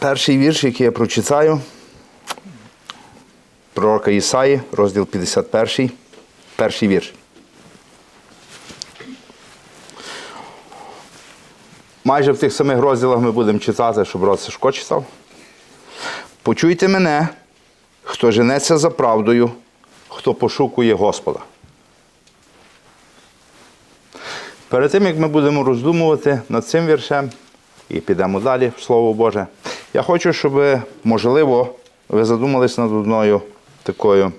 Перший вірш, який я прочитаю, пророка Ісаї, розділ 51, перший вірш. Майже в тих самих розділах ми будемо читати, що брат Сашко читав. Почуйте мене, хто женеться за правдою, хто пошукує Господа. Перед тим, як ми будемо роздумувати над цим віршем і підемо далі Слово Боже, я хочу, щоб, можливо, ви задумались над одною такою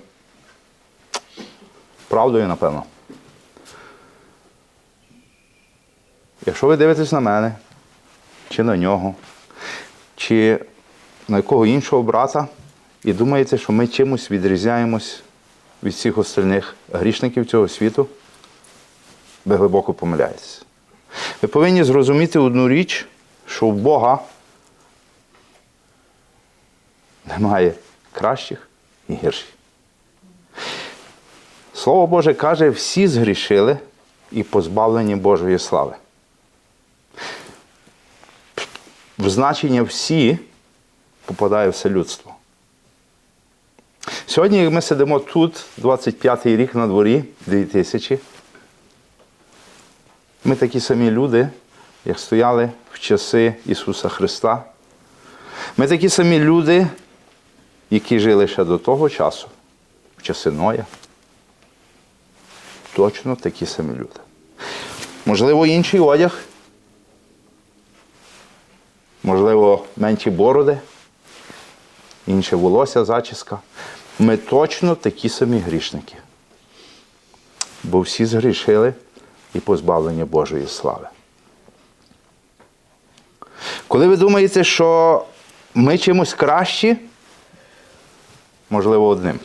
правдою, напевно. Якщо ви дивитесь на мене, чи на нього, чи на якого іншого брата, і думаєте, що ми чимось відрізняємось від всіх остальних грішників цього світу, ви глибоко помиляєтесь. Ви повинні зрозуміти одну річ, що в Бога немає кращих і гірших. Слово Боже каже, всі згрішили і позбавлені Божої слави. В значення всі попадає все людство. Сьогодні, ми сидимо тут, 25-й рік на дворі, 2000, ми такі самі люди, як стояли в часи Ісуса Христа. Ми такі самі люди, які жили ще до того часу, в часи Ноя. Точно такі самі люди. Можливо, інший одяг, можливо, менші бороди, інше волосся, зачіска. Ми точно такі самі грішники. Бо всі згрішили і позбавлені Божої слави. Коли ви думаєте, що ми чимось кращі, можливо, одним.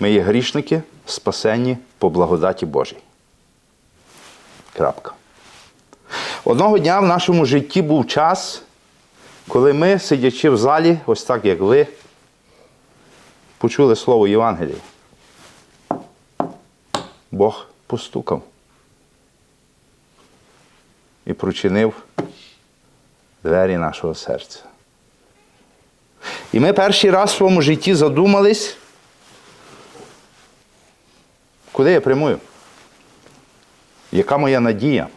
Ми є грішники, спасенні по благодаті Божій. Крапка. Одного дня в нашому житті був час, коли ми, сидячи в залі, ось так як ви, почули слово Євангелія. Бог постукав і прочинив двері нашого серця. І ми перший раз в своєму житті задумались, куди я прямую? Яка моя надія?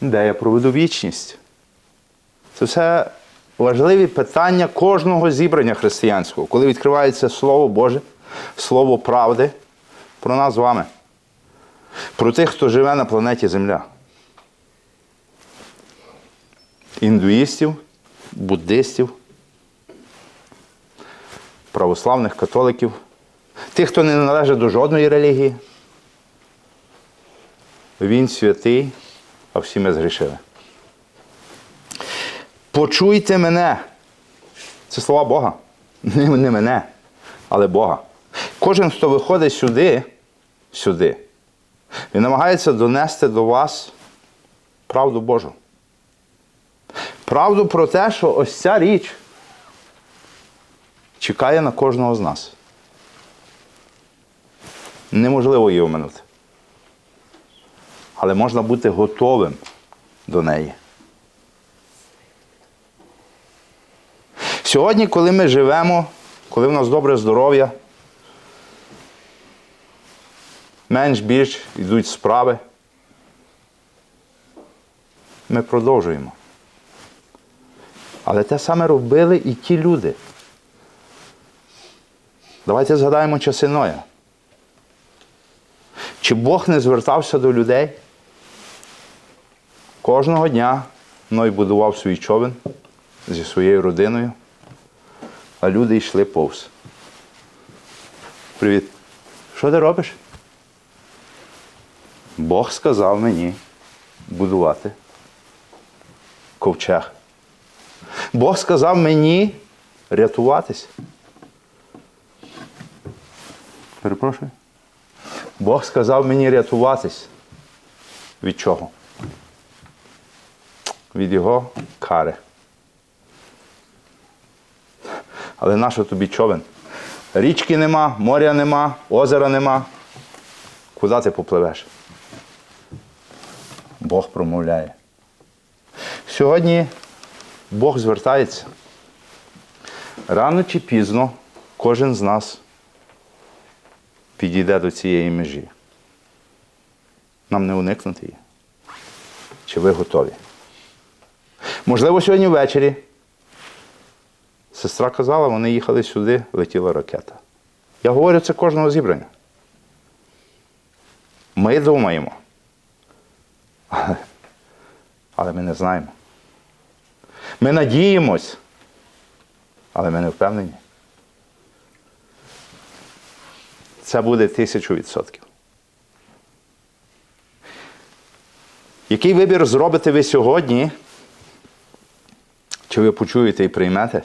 Де я проведу вічність? Це все важливі питання кожного зібрання християнського, коли відкривається Слово Боже, Слово правди про нас з вами, про тих, хто живе на планеті Земля. Індуїстів, буддистів, православних католиків, тих, хто не належить до жодної релігії. Він святий, а всі ми згрішили. Почуйте мене. Це слова Бога. Не, не мене, але Бога. Кожен, хто виходить сюди, сюди, він намагається донести до вас правду Божу. Правду про те, що ось ця річ чекає на кожного з нас. Неможливо її оминути. Але можна бути готовим до неї. Сьогодні, коли ми живемо, коли в нас добре здоров'я, менш більш йдуть справи, ми продовжуємо. Але те саме робили і ті люди. Давайте згадаємо часи Ноя. Чи Бог не звертався до людей? Кожного дня Ной будував свій човен зі своєю родиною, а люди йшли повз. Привіт. Що ти робиш? Бог сказав мені будувати ковчег. Бог сказав мені рятуватись. Перепрошую. Бог сказав мені рятуватись. Від чого? Від його кари. Але нащо тобі човен? Річки нема, моря нема, озера нема. Куди ти попливеш? Бог промовляє. Сьогодні Бог звертається. Рано чи пізно кожен з нас підійде до цієї межі. Нам не уникнути її. Чи ви готові? Можливо, сьогодні ввечері. Сестра казала, вони їхали сюди, летіла ракета. Я говорю це кожного зібрання. Ми думаємо. Але, ми не знаємо. Ми надіємось, але ми не впевнені. Це буде тисячу відсотків. Який вибір зробите ви сьогодні? Чи ви почуєте і приймете,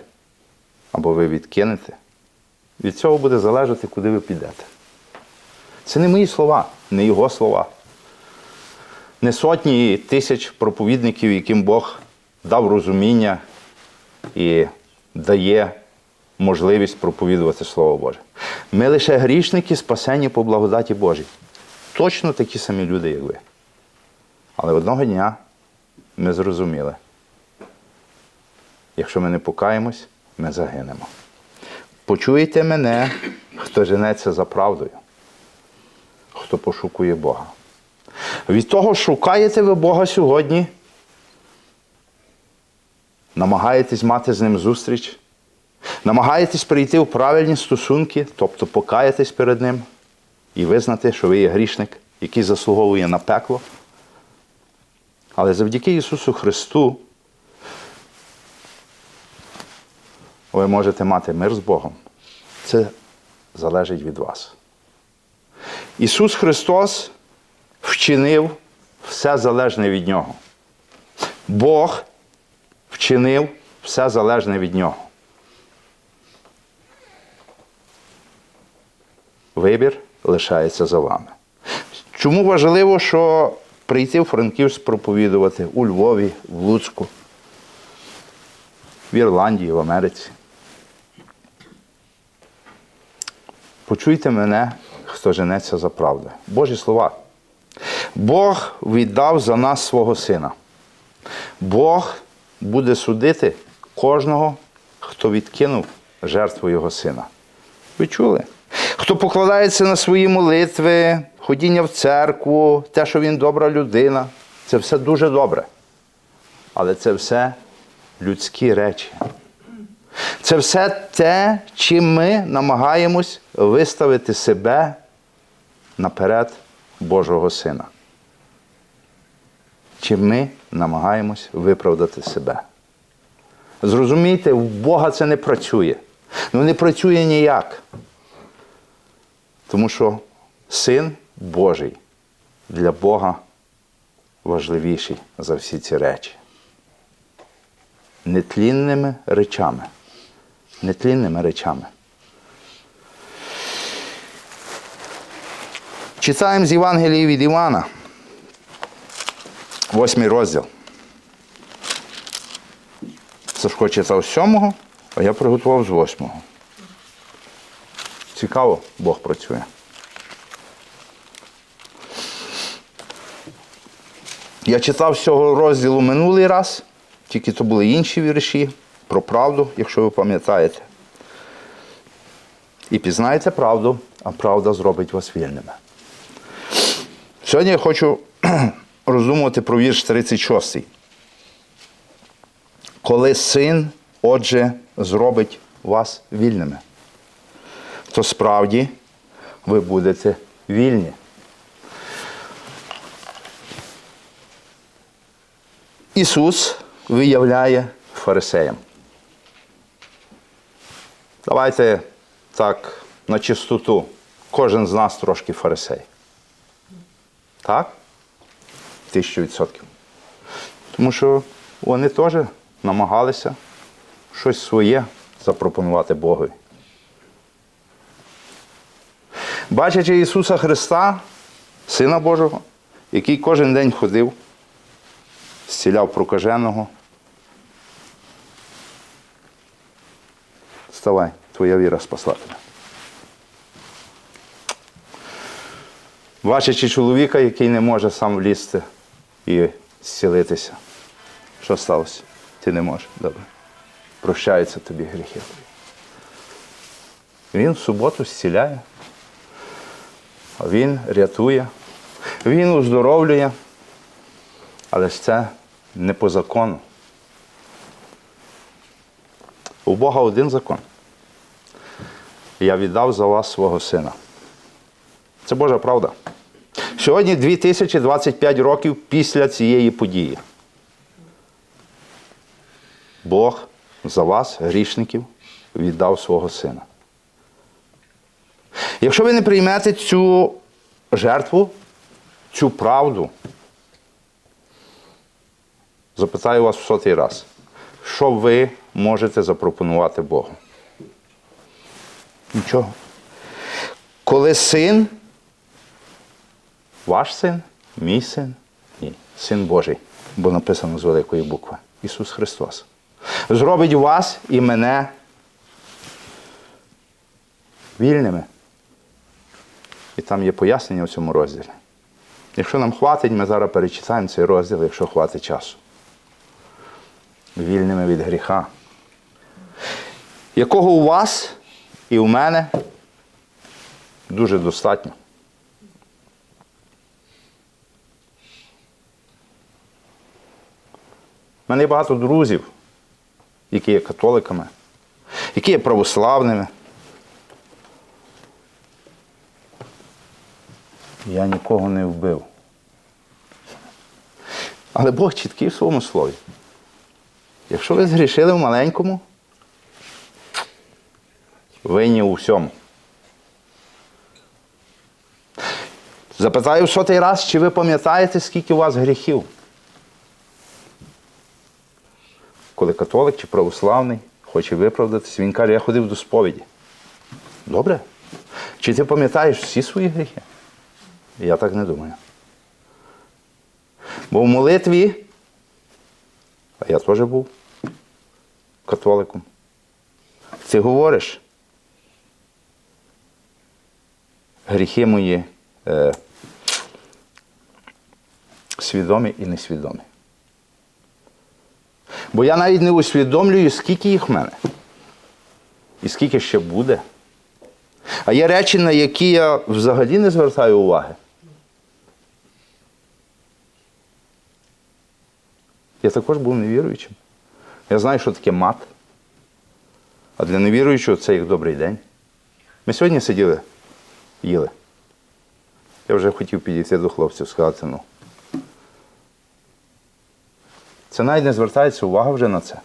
або ви відкинете? Від цього буде залежати, куди ви підете. Це не мої слова, не його слова. Не сотні тисяч проповідників, яким Бог дав розуміння і дає можливість проповідувати Слово Боже. Ми лише грішники, спасені по благодаті Божій. Точно такі самі люди, як ви. Але одного дня ми зрозуміли, якщо ми не покаємось, ми загинемо. Почуєте мене, хто женеться за правдою, хто пошукує Бога. Від того, шукаєте ви Бога сьогодні, намагаєтесь мати з ним зустріч, намагаєтесь прийти в правильні стосунки, тобто покаятись перед Ним і визнати, що ви є грішник, який заслуговує на пекло. Але завдяки Ісусу Христу ви можете мати мир з Богом. Це залежить від вас. Ісус Христос вчинив все залежне від Нього. Бог вчинив все залежне від Нього. Вибір лишається за вами. Чому важливо, що прийти в Франківськ проповідувати у Львові, в Луцьку, в Ірландії, в Америці? Почуйте мене, хто женеться за правду. Божі слова. Бог віддав за нас свого сина. Бог буде судити кожного, хто відкинув жертву його сина. Ви чули? Хто покладається на свої молитви, ходіння в церкву, те, що він добра людина, це все дуже добре. Але це все людські речі. Це все те, чим ми намагаємось виставити себе наперед Божого Сина. Чим ми намагаємось виправдати себе. Зрозумійте, в Бога це не працює. Ну не працює ніяк. Тому що Син Божий для Бога важливіший за всі ці речі. Нетлінними речами. Нетлінними речами. Читаємо з Євангелії від Івана, восьмий розділ. Сашко читав з сьомого, а я приготував з восьмого. Цікаво, Бог працює. Я читав з цього розділу минулий раз, тільки то були інші вірші про правду, якщо ви пам'ятаєте. І пізнаєте правду, а правда зробить вас вільними. Сьогодні я хочу роздумувати про вірш 36. Коли син, отже, зробить вас вільними, то справді ви будете вільні. Ісус виявляє фарисеям. Давайте так на чистоту. Кожен з нас трошки фарисей. Так? Тисячу відсотків. Тому що вони теж намагалися щось своє запропонувати Богові. Бачачи Ісуса Христа, Сина Божого, який кожен день ходив, зціляв прокаженого. Вставай, твоя віра спасла тебе. Бачачи чоловіка, який не може сам влізти і зцілитися. Що сталося? Ти не можеш. Добре. Прощаються тобі гріхи. Він в суботу зціляє. Він рятує, він оздоровлює. Але ж це не по закону. У Бога один закон. Я віддав за вас свого сина. Це Божа правда. Сьогодні 2025 років після цієї події. Бог за вас, грішників, віддав свого сина. Якщо ви не приймете цю жертву, цю правду, запитаю вас в сотий раз, що ви можете запропонувати Богу? Нічого. Коли син, ваш син, мій син, ні, син Божий, бо написано з великої букви Ісус Христос, зробить вас і мене вільними. І там є пояснення в цьому розділі. Якщо нам хватить, ми зараз перечитаємо цей розділ, якщо хватить часу. Вільними від гріха. Якого у вас і у мене дуже достатньо. У мене є багато друзів, які є католиками, які є православними. Я нікого не вбив. Але Бог чіткий в своєму слові. Якщо ви згрішили в маленькому, винні у всьому. Запитаю в сотий раз, чи ви пам'ятаєте, скільки у вас гріхів? Коли католик чи православний хоче виправдатись, він каже, я ходив до сповіді. Добре? Чи ти пам'ятаєш всі свої гріхи? Я так не думаю. Бо в молитві, а я теж був католиком. Ти говориш, гріхи мої е, свідомі і несвідомі. Бо я навіть не усвідомлюю, скільки їх в мене. І скільки ще буде. А є речі, на які я взагалі не звертаю уваги. Я також був невіруючим. Я знаю, що таке мат. А для невіруючого це як добрий день. Ми сьогодні сиділи, їли. Я вже хотів підійти до хлопців, сказати, ну. Це навіть не звертається увага вже на це.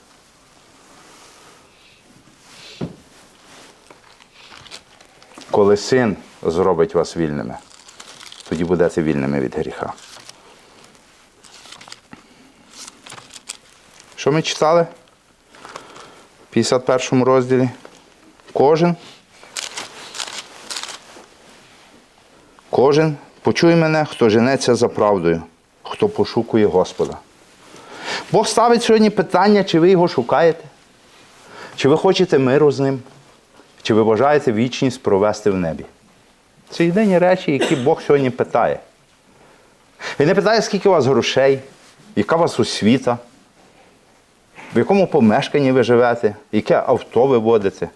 Коли син зробить вас вільними, тоді будете вільними від гріха. Що ми читали? В 51 розділі. Кожен. Кожен почуй мене, хто женеться за правдою, хто пошукує Господа. Бог ставить сьогодні питання, чи ви його шукаєте, чи ви хочете миру з ним, чи ви бажаєте вічність провести в небі. Це єдині речі, які Бог сьогодні питає. Він не питає, скільки у вас грошей, яка у вас освіта, в якому помешканні ви живете, яке авто ви водите.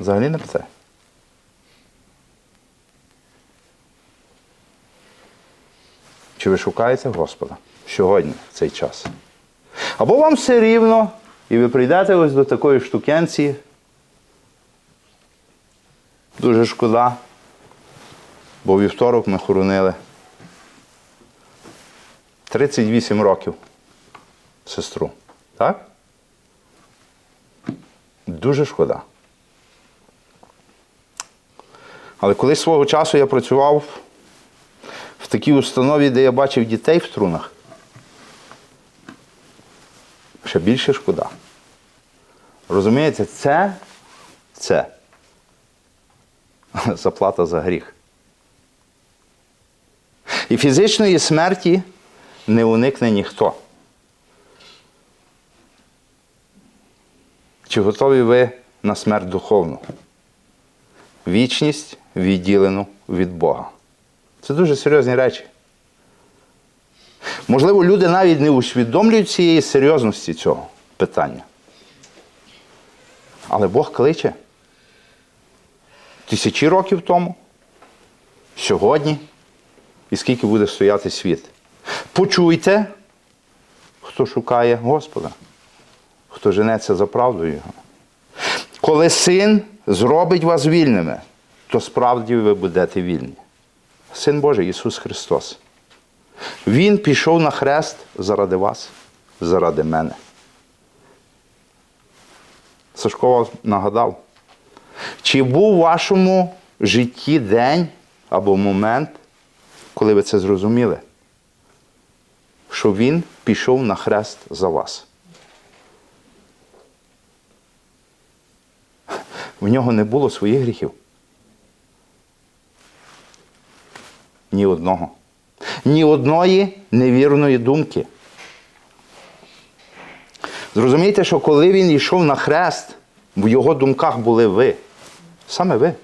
Взагалі не питає. Чи ви шукаєте Господа сьогодні, в цей час? Або вам все рівно, і ви прийдете ось до такої штукенції. Дуже шкода, бо вівторок ми хоронили 38 років сестру. Так? Дуже шкода. Але колись свого часу я працював в такій установі, де я бачив дітей в струнах. Ще більше шкода. Розумієте, це, це заплата за гріх. І фізичної смерті не уникне ніхто. Чи готові ви на смерть духовну? Вічність відділену від Бога. Це дуже серйозні речі. Можливо, люди навіть не усвідомлюють цієї серйозності цього питання. Але Бог кличе. Тисячі років тому, сьогодні, і скільки буде стояти світ. Почуйте, хто шукає Господа, хто женеться за правдою Його. Коли син зробить вас вільними, то справді ви будете вільні. Син Божий Ісус Христос. Він пішов на хрест заради вас, заради мене. Сашко вам нагадав, чи був у вашому житті день або момент, коли ви це зрозуміли, що Він пішов на хрест за вас? В нього не було своїх гріхів. Ні одного. Ні одної невірної думки. Зрозумійте, що коли він йшов на хрест, в його думках були ви. Саме ви.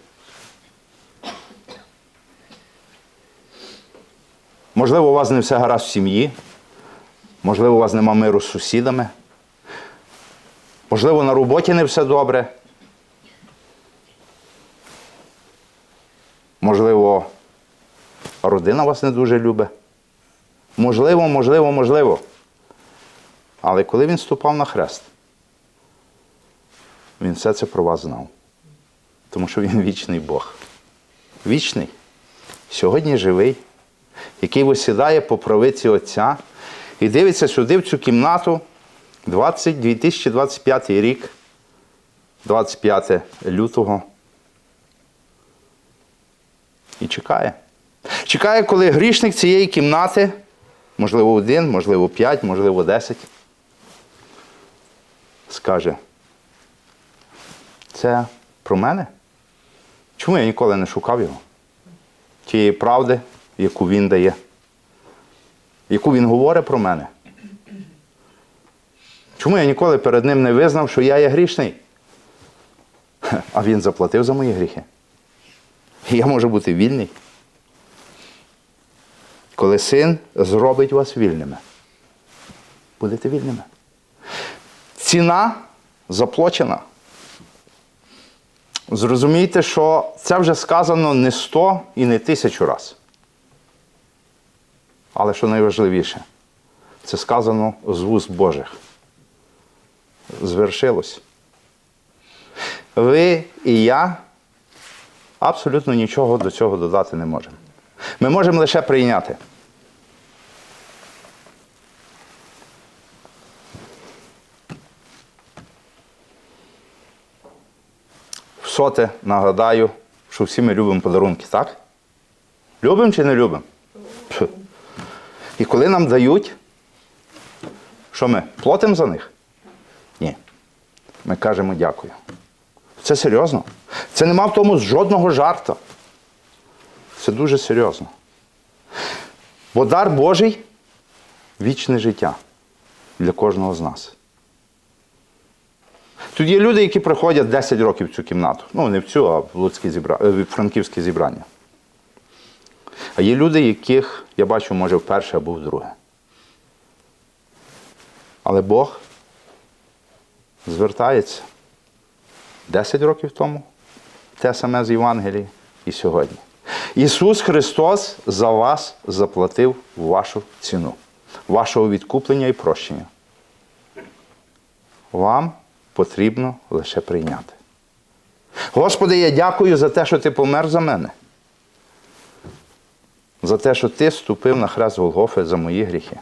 Можливо, у вас не все гаразд в сім'ї. Можливо, у вас нема миру з сусідами. Можливо, на роботі не все добре. Можливо, родина вас не дуже любить. Можливо, можливо, можливо. Але коли він ступав на хрест, він все це про вас знав. Тому що він вічний Бог. Вічний, сьогодні живий, який висідає по правиці Отця і дивиться сюди, в цю кімнату, 20, 2025 рік, 25 лютого. І чекає. Чекає, коли грішник цієї кімнати, можливо, один, можливо, п'ять, можливо, десять, скаже, це про мене? Чому я ніколи не шукав його? Тієї правди, яку він дає, яку він говорить про мене. Чому я ніколи перед ним не визнав, що я є грішний? А він заплатив за мої гріхи. Я можу бути вільний. Коли син зробить вас вільними, будете вільними. Ціна заплачена. Зрозумійте, що це вже сказано не сто і не тисячу раз. Але що найважливіше, це сказано з вуст Божих. Звершилось. Ви і я абсолютно нічого до цього додати не можемо. Ми можемо лише прийняти. Всоте нагадаю, що всі ми любимо подарунки, так? Любимо чи не любимо? І коли нам дають, що ми платимо за них? Ні. Ми кажемо дякую. Це серйозно. Це нема в тому жодного жарта. Це дуже серйозно. Бо дар Божий вічне життя для кожного з нас. Тут є люди, які приходять 10 років в цю кімнату. Ну, не в цю, а в Луцьке зібра... е, в франківське зібрання. А є люди, яких я бачу, може, вперше або вдруге. Але Бог звертається 10 років тому, те саме з Євангелії і сьогодні. Ісус Христос за вас заплатив вашу ціну, вашого відкуплення і прощення. Вам потрібно лише прийняти. Господи, я дякую за те, що Ти помер за мене. За те, що Ти ступив на хрест Голгофи за мої гріхи.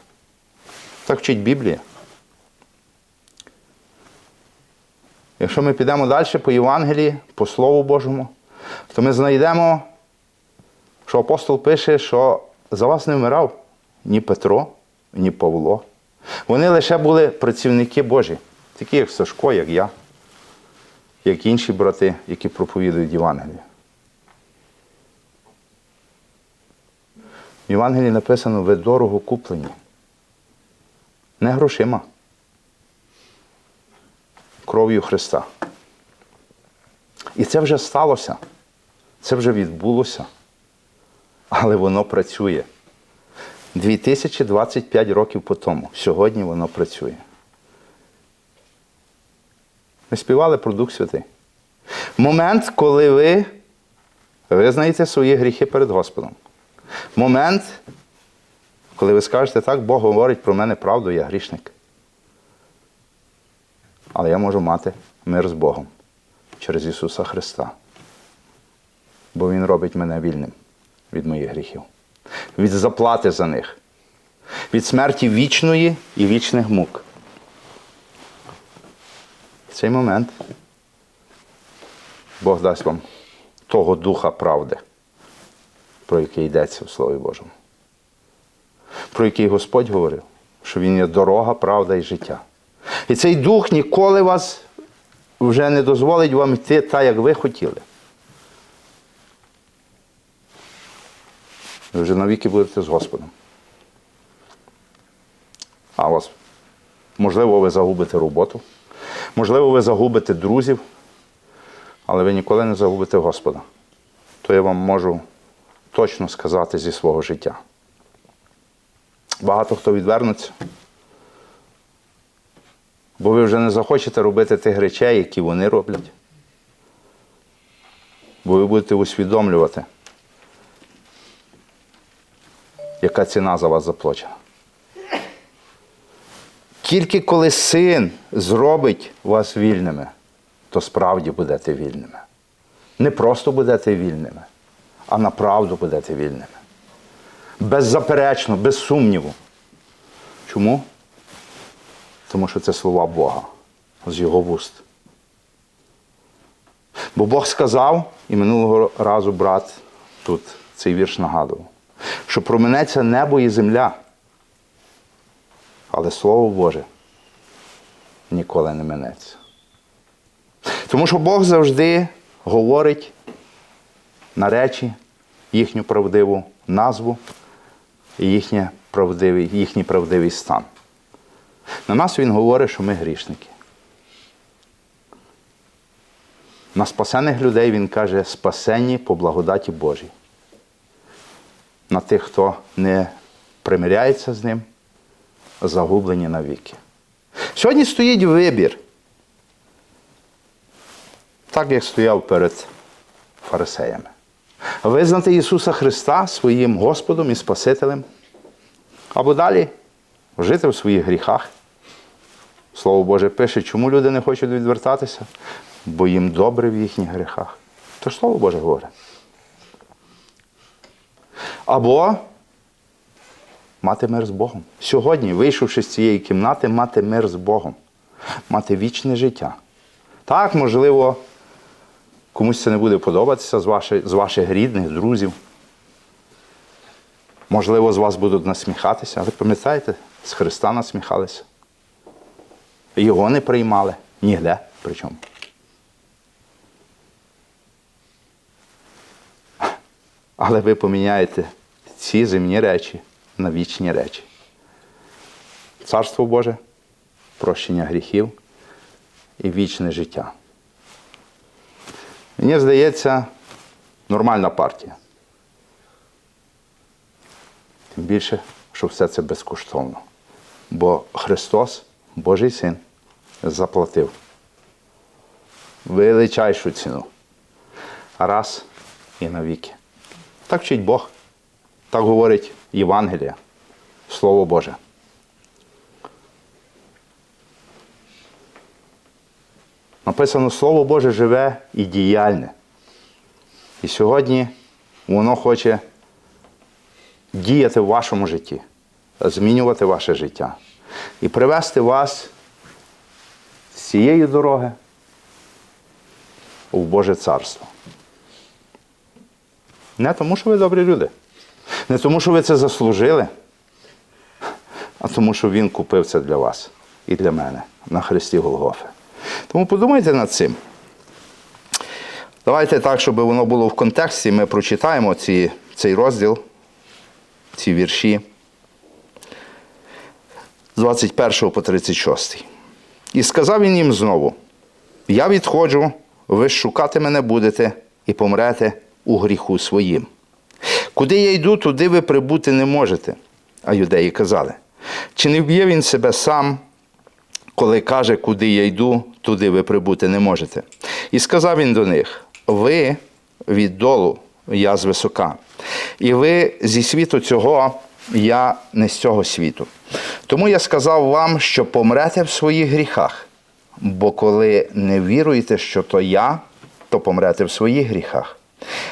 Так вчить Біблія. Якщо ми підемо далі по Євангелії, по Слову Божому, то ми знайдемо, що апостол пише, що за вас не вмирав ні Петро, ні Павло. Вони лише були працівники Божі, такі як Сашко, як я, як інші брати, які проповідують Євангелію. В Євангелії написано, ви дорого куплені. Не грошима. Кров'ю Христа. І це вже сталося. Це вже відбулося. Але воно працює. 2025 років по тому. Сьогодні воно працює. Ми співали про Дух Святий. Момент, коли ви визнаєте свої гріхи перед Господом. Момент, коли ви скажете, так, Бог говорить про мене правду, я грішник. Але я можу мати мир з Богом через Ісуса Христа. Бо Він робить мене вільним від моїх гріхів, від заплати за них, від смерті вічної і вічних мук. Цей момент Бог дасть вам того духа правди, про який йдеться в Слові Божому, про який Господь говорив, що Він є дорога, правда і життя. І цей дух ніколи вас вже не дозволить вам йти так, як ви хотіли. Ви вже навіки будете з Господом. А вас, можливо, ви загубите роботу, можливо, ви загубите друзів, але ви ніколи не загубите Господа. То я вам можу точно сказати зі свого життя. Багато хто відвернеться, бо ви вже не захочете робити тих речей, які вони роблять. Бо ви будете усвідомлювати, яка ціна за вас заплачена. Тільки коли син зробить вас вільними, то справді будете вільними. Не просто будете вільними, а направду будете вільними. Беззаперечно, без сумніву. Чому? Тому що це слова Бога з його вуст. Бо Бог сказав, і минулого разу брат тут цей вірш нагадував, що променеться небо і земля. Але Слово Боже ніколи не минеться. Тому що Бог завжди говорить на речі їхню правдиву назву і їхнє правдивий, їхній правдивий стан. На нас Він говорить, що ми грішники. На спасених людей Він каже, спасені по благодаті Божій. На тих, хто не примиряється з ним, загублені навіки. Сьогодні стоїть вибір, так як стояв перед фарисеями. Визнати Ісуса Христа своїм Господом і Спасителем, або далі жити в своїх гріхах. Слово Боже пише, чому люди не хочуть відвертатися, бо їм добре в їхніх гріхах. То ж Слово Боже говорить. Або мати мир з Богом. Сьогодні, вийшовши з цієї кімнати, мати мир з Богом, мати вічне життя. Так, можливо, комусь це не буде подобатися з ваших, з ваших рідних, друзів. Можливо, з вас будуть насміхатися, але пам'ятаєте, з Христа насміхалися. Його не приймали ніде причому. Але ви поміняєте ці земні речі на вічні речі. Царство Боже, прощення гріхів і вічне життя. Мені здається, нормальна партія. Тим більше, що все це безкоштовно. Бо Христос, Божий Син, заплатив величайшу ціну. Раз і навіки. Так вчить Бог. Так говорить Євангелія, Слово Боже. Написано Слово Боже живе і діяльне. І сьогодні воно хоче діяти в вашому житті, змінювати ваше життя і привести вас з цієї дороги в Боже Царство. Не тому, що ви добрі люди. Не тому, що ви це заслужили, а тому, що Він купив це для вас і для мене на Христі Голгофи. Тому подумайте над цим. Давайте так, щоб воно було в контексті, ми прочитаємо ці, цей розділ, ці вірші з 21 по 36. І сказав він їм знову: Я відходжу, ви шукати мене будете і помрете у гріху своїм. Куди я йду, туди ви прибути не можете. А юдеї казали: чи не вб'є він себе сам, коли каже, куди я йду, туди ви прибути не можете. І сказав він до них: Ви віддолу, я з висока, і ви зі світу цього, я не з цього світу. Тому я сказав вам, що помрете в своїх гріхах, бо коли не віруєте, що то я, то помрете в своїх гріхах.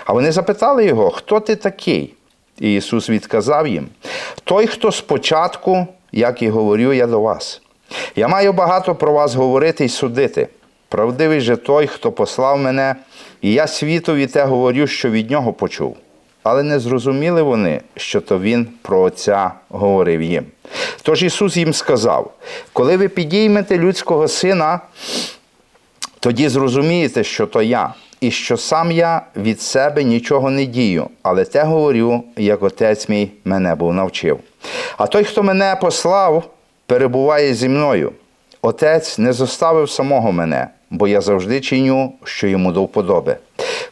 А вони запитали його, хто ти такий? І Ісус відказав їм: Той, хто спочатку, як і говорю я до вас. Я маю багато про вас говорити і судити. Правдивий же той, хто послав мене, і я світові те говорю, що від нього почув. Але не зрозуміли вони, що то він про Отця говорив їм. Тож Ісус їм сказав: коли ви підіймете людського сина, тоді зрозумієте, що то я, і що сам я від себе нічого не дію, але те говорю, як отець мій мене був навчив. А той, хто мене послав, перебуває зі мною. Отець не зоставив самого мене, бо я завжди чиню, що йому до вподоби.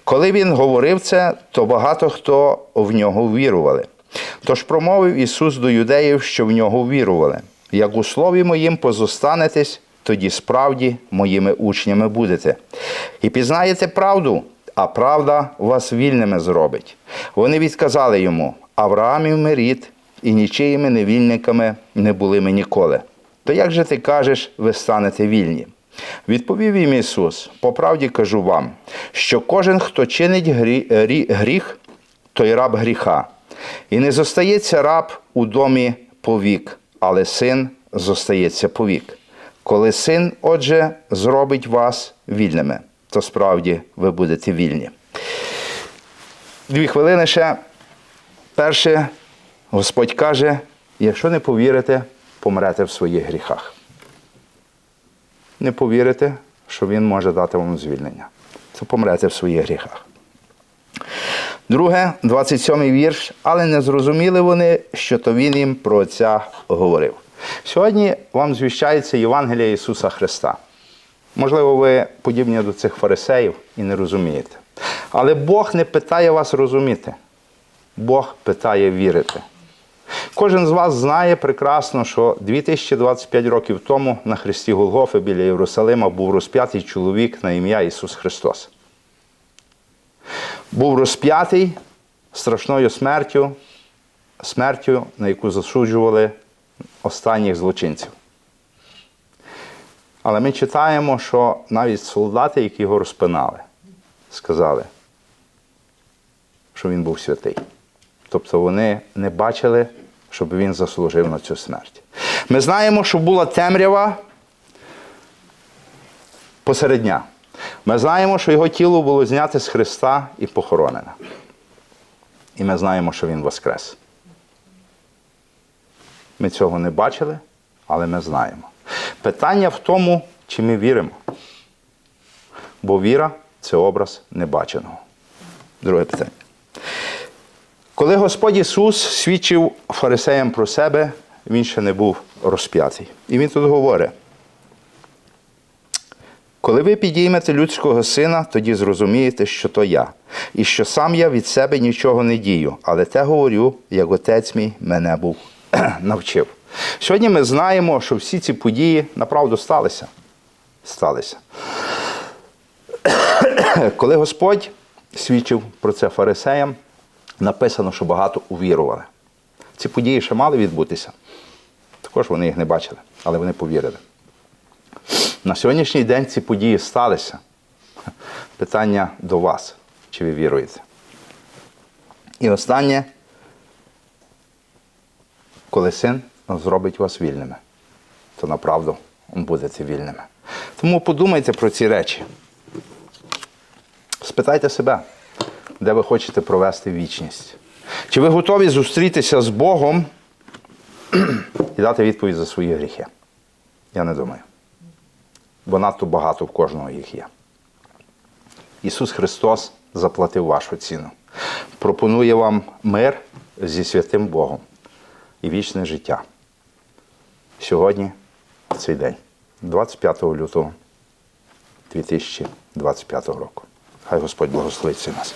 Коли він говорив це, то багато хто в нього вірували. Тож промовив Ісус до юдеїв, що в нього вірували. Як у слові моїм позостанетесь, тоді справді моїми учнями будете. І пізнаєте правду, а правда вас вільними зробить. Вони відказали йому: Авраамів ми рід, і нічиїми невільниками не були ми ніколи. То як же ти кажеш, ви станете вільні? Відповів їм Ісус: по правді кажу вам, що кожен, хто чинить грі- рі- гріх, той раб гріха. І не зостається раб у домі повік, але син зостається повік. Коли син, отже, зробить вас вільними, то справді ви будете вільні. Дві хвилини ще. Перше, Господь каже: якщо не повірите, помрете в своїх гріхах. Не повірите, що Він може дати вам звільнення. То помрете в своїх гріхах. Друге, 27-й вірш, але не зрозуміли вони, що то він їм про Отця говорив. Сьогодні вам звіщається Євангелія Ісуса Христа. Можливо, ви подібні до цих фарисеїв і не розумієте. Але Бог не питає вас розуміти. Бог питає вірити. Кожен з вас знає прекрасно, що 2025 років тому на хресті Голгофи біля Єрусалима був розп'ятий чоловік на ім'я Ісус Христос був розп'ятий страшною смертю, смертю, на яку засуджували останніх злочинців. Але ми читаємо, що навіть солдати, які його розпинали, сказали, що він був святий. Тобто вони не бачили, щоб він заслужив на цю смерть. Ми знаємо, що була темрява посеред дня. Ми знаємо, що його тіло було знято з Христа і похоронене. І ми знаємо, що Він воскрес. Ми цього не бачили, але ми знаємо. Питання в тому, чи ми віримо. Бо віра це образ небаченого. Друге питання. Коли Господь Ісус свідчив фарисеям про себе, Він ще не був розп'ятий. І Він тут говорить. Коли ви підіймете людського сина, тоді зрозумієте, що то я, і що сам я від себе нічого не дію, але те говорю, як отець мій мене був навчив. Сьогодні ми знаємо, що всі ці події направду сталися. Сталися. Коли Господь свідчив про це фарисеям, написано, що багато увірували. Ці події ще мали відбутися. Також вони їх не бачили, але вони повірили. На сьогоднішній день ці події сталися. Питання до вас, чи ви віруєте. І останнє, коли син зробить вас вільними, то направду будете вільними. Тому подумайте про ці речі. Спитайте себе, де ви хочете провести вічність. Чи ви готові зустрітися з Богом і дати відповідь за свої гріхи? Я не думаю бо надто багато в кожного їх є. Ісус Христос заплатив вашу ціну. Пропонує вам мир зі святим Богом і вічне життя. Сьогодні, цей день, 25 лютого 2025 року. Хай Господь благословить нас.